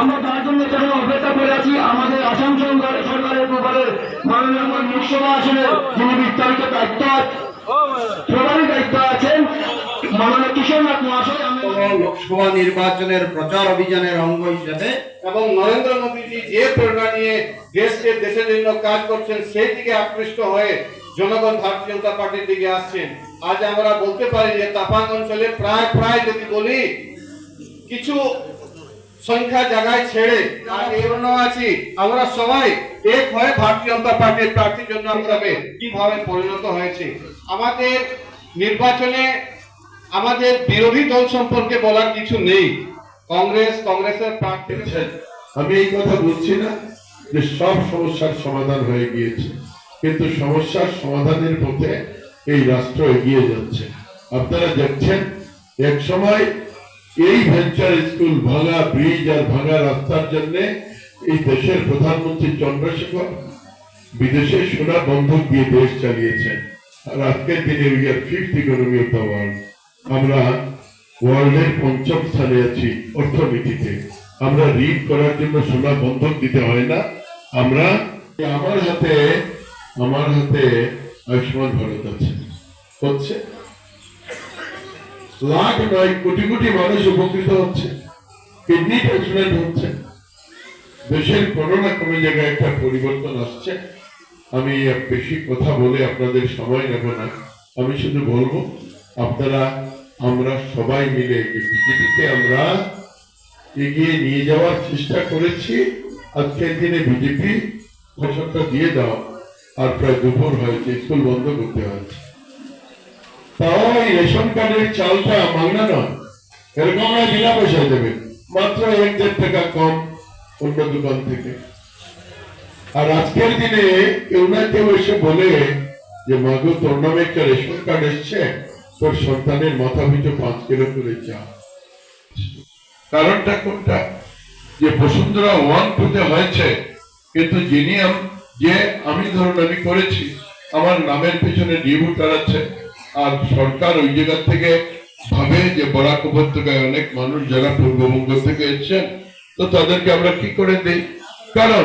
আমরা তার জন্য কেন অপেক্ষা করে আছি। আমাদের আসাম সরকারের প্রকারে মাননীয় লোকসভা আসনে যিনি বিস্তারিত দায়িত্ব প্রধান দায়িত্ব আছেন, মাননীয় কিশোরনাথ মহাশয় লোকসভা নির্বাচনের প্রচার অভিযানের অঙ্গ হিসেবে এবং নরেন্দ্র মোদীজি যে প্রেরণা নিয়ে দেশকে দেশের জন্য কাজ করছেন, সেই দিকে আকৃষ্ট হয়ে জনগণ ভারতীয় জনতা পার্টির দিকে আসছেন। আজ আমরা বলতে পারি যে তাপাং অঞ্চলে প্রায় প্রায় যদি বলি, কিছু সংখ্যা জায়গায় ছেড়ে আছি। আমরা সবাই এক হয়ে ভারতীয় জনতা পার্টির প্রার্থীর জন্য আমরা কীভাবে পরিণত হয়েছে। আমাদের নির্বাচনে আমাদের বিরোধী দল সম্পর্কে বলার কিছু নেই। কংগ্রেস কংগ্রেসের প্রার্থী। দেখছেন, আমি এই কথা বলছি না যে সব সমস্যার সমাধান হয়ে গিয়েছে। কিন্তু সমস্যার সমাধানের পথে এই রাষ্ট্র এগিয়ে যাচ্ছে। আপনারা দেখছেন এক সময় এই ভেঞ্চার স্কুল ভাঙা ব্রিজ আর ভাঙা রাস্তার জন্য এই দেশের প্রধানমন্ত্রী চন্দ্রশেখর বিদেশে সোনা বন্ধক দিয়ে দেশ চালিয়েছেন। আর আজকের দিনে we are fifth economy of the world আমরা ওয়ার্ল্ডের পঞ্চম স্থানে আছি অর্থনীতিতে। আমরা ঋণ করার জন্য সোনা বন্ধক দিতে হয় না। আমরা আমার হাতে আমার হাতে আয়ুষ্মান ভারত আছে। হচ্ছে? লাখ নয়, কোটি কোটি মানুষ উপকৃত হচ্ছে। কিডনি ট্রান্সপ্লান্ট হচ্ছে। দেশের কোনো না কোনো জায়গায় একটা পরিবর্তন আসছে। আমি বেশি কথা বলে আপনাদের সময় নেব না। আমি শুধু বলব, আপনারা, আমরা সবাই মিলে বিজেপিতে আমরা এগিয়ে নিয়ে যাওয়ার চেষ্টা করেছি। আজকের দিনে বিজেপি ফসলটা দিয়ে দাও। আর প্রায় দুপুর হয়েছে, স্কুল বন্ধ করতে হয়েছে। রেশন কার্ডের চালটা নয়। এরকম বিনা পয়সায় দেবে। মাত্র এক দেড় টাকা কম অন্য দোকান থেকে। আর আজকের দিনে কেউ না কেউ এসে বলে যে তোর নামে একটা রেশন কার্ড এসছে। তোর সন্তানের মাথা পিছু পাঁচ কিলো করে চা। কারণটা কোনটা? যে, বসুন্ধরা ওয়ান টুতে হয়েছে। কিন্তু যিনি যে আমি ধরুন আমি করেছি, আমার নামের পেছনে ডিবু টানাচ্ছে আর সরকার ওই জায়গা থেকে ভাবে যে বরাক উপত্যকায় অনেক মানুষ যারা পূর্ববঙ্গ থেকে এসছেন, তো তাদেরকে আমরা কি করে দিই? কারণ